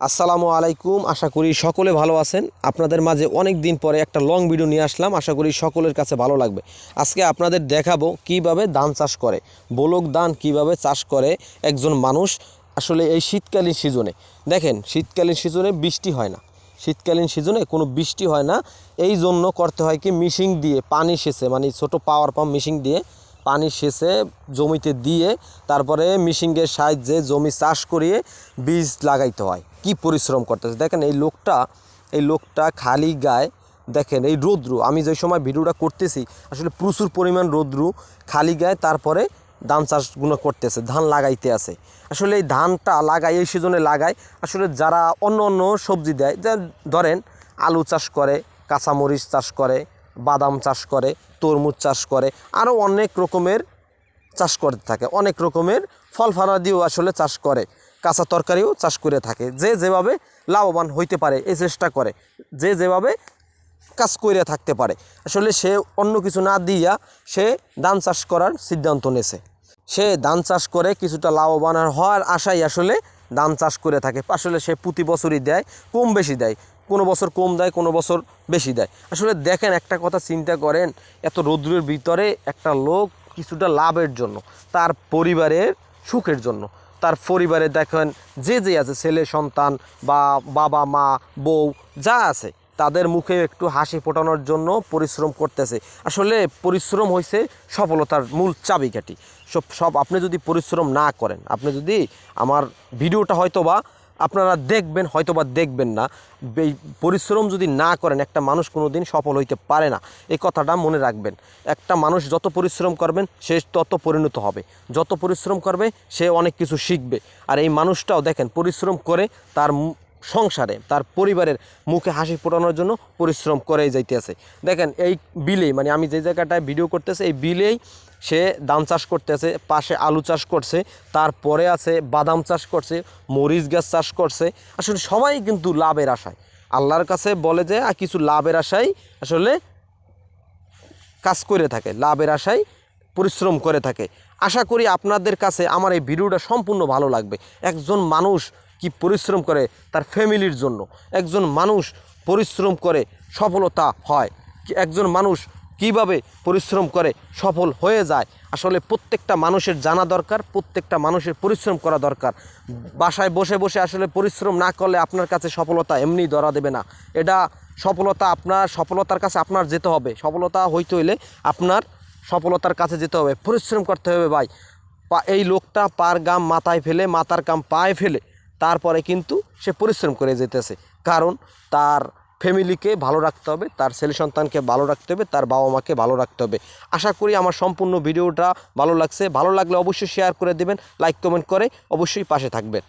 আসসালামু আলাইকুম। আশা করি সকলে ভালো আছেন। আপনাদের মাঝে অনেক দিন পরে একটা লং ভিডিও নিয়ে আসলাম। আশা করি সকলের কাছে ভালো লাগবে। আজকে আপনাদের দেখাবো কীভাবে ধান চাষ করে। বলক ধান কীভাবে চাষ করে একজন মানুষ আসলে এই শীতকালীন সিজনে। দেখেন, শীতকালীন সিজনে বৃষ্টি হয় না। শীতকালীন সিজনে কোনো বৃষ্টি হয় না। এই জন্য করতে হয় কি? মিশিং দিয়ে পানি সেচে মানে ছোট পাওয়ার পাম্প মিশিং দিয়ে পানি সেচে জমিতে দিয়ে তারপরে মিশিংয়ের সাহায্যে জমি চাষ করিয়ে বীজ লাগাইতে হয়। কি পরিশ্রম করতেছে? দেখেন এই লোকটা এই লোকটা খালি গায়ে, দেখেন এই রোদ্রু, আমি যে সময় ভিডিওটা করতেছি, আসলে প্রচুর পরিমাণ রোদ্রু, খালি গায়ে, তারপরে ধান চাষগুলো করতেছে, ধান লাগাইতে আছে। আসলে এই ধানটা লাগাই এই সিজনে লাগায়, আসলে যারা অন্য অন্য সবজি দেয়, যা ধরেন আলু চাষ করে, কাঁচামরিচ চাষ করে, বাদাম চাষ করে, তরমুজ চাষ করে আরও অনেক রকমের চাষ করতে থাকে, অনেক রকমের ফল ফলাদিও আসলে চাষ করে। কাঁচা তরকারিও চাষ করে থাকে। যে যেভাবে লাভবান হইতে পারে, এই চেষ্টা করে। যে যেভাবে কাজ করে থাকতে পারে। আসলে সে অন্য কিছু না দিয়া সে ধান চাষ করার সিদ্ধান্ত নেছে। সে ধান চাষ করে কিছুটা লাভবান হওয়ার আশাই আসলে ধান চাষ করে থাকে। আসলে সে প্রতি বছরই দেয়, কম বেশি দেয়। কোনো বছর কম দেয়, কোনো বছর বেশি দেয়। আসলে দেখেন, একটা কথা চিন্তা করেন, এত রৌদ্রের ভিতরে একটা লোক কিছুটা লাভের জন্য, তার পরিবারের সুখের জন্য। তার পরিবারে দেখেন যে যে আছে, ছেলে, সন্তান, বা বাবা, মা, বউ, যা আছে, তাদের মুখে একটু হাসি ফোটানোর জন্য পরিশ্রম করতেছে। আসলে পরিশ্রম হয়েছে সফলতার মূল চাবিকাঠি। সব সব আপনি যদি পরিশ্রম না করেন, আপনি যদি আমার ভিডিওটা হয়তো বা আপনারা দেখবেন হয়তো বা দেখবেন না। পরিশ্রম যদি না করেন, একটা মানুষ কোনো দিন সফল হইতে পারে না। এই কথাটা মনে রাখবেন। একটা মানুষ যত পরিশ্রম করবেন, সে তত পরিণত হবে। যত পরিশ্রম করবে, সে অনেক কিছু শিখবে। আর এই মানুষটাও দেখেন, পরিশ্রম করে তার সংসারে, তার পরিবারের মুখে হাসি ফোটানোর জন্য পরিশ্রম করেই যাইতেছে। দেখেন, এই বিলেই মানে আমি যে জায়গাটায় ভিডিও করতেছে, এই বিলেই সে ধান চাষ করতেছে পাশে আলু চাষ করছে তারপরে আছে বাদাম চাষ করছে মরিচ গাছ চাষ করছে। আসলে সবাই কিন্তু লাভের আশায়। আল্লাহর কাছে বলে যে আহ, কিছু লাভের আশায় আসলে কাজ করে থাকে লাভের আশায় পরিশ্রম করে থাকে। আশা করি আপনাদের কাছে আমার এই ভিডিওটা সম্পূর্ণ ভালো লাগবে। একজন মানুষ কি পরিশ্রম করে তার ফ্যামিলির জন্য? একজন মানুষ পরিশ্রম করে সফলতা হয়। একজন মানুষ কীভাবে পরিশ্রম করে সফল হয়ে যায়। আসলে প্রত্যেকটা মানুষের জানা দরকার, প্রত্যেকটা মানুষের পরিশ্রম করা দরকার। বাসায় বসে বসে আসলে পরিশ্রম না করলে আপনার কাছে সফলতা এমনি ধরা দেবে না। এটা সফলতা আপনার, সফলতার কাছে আপনার যেতে হবে। সফলতা হইতে হইলে আপনার সফলতার কাছে যেতে হবে। পরিশ্রম করতে হবে ভাই। এই লোকটা পার গাম মাথায় ফেলে, মাথার কাম পায়ে ফেলে, তারপরে কিন্তু সে পরিশ্রম করে যেতেছে। কারণ তার ফ্যামিলিকে ভালো রাখতে হবে, তার ছেলে সন্তানকে ভালো রাখতে হবে, তার বাবা মাকে ভালো রাখতে হবে। আশা করি আমার সম্পূর্ণ ভিডিওটা ভালো লাগছে। ভালো লাগলে অবশ্যই শেয়ার করে দেবেন লাইক কমেন্ট করে অবশ্যই পাশে থাকবেন।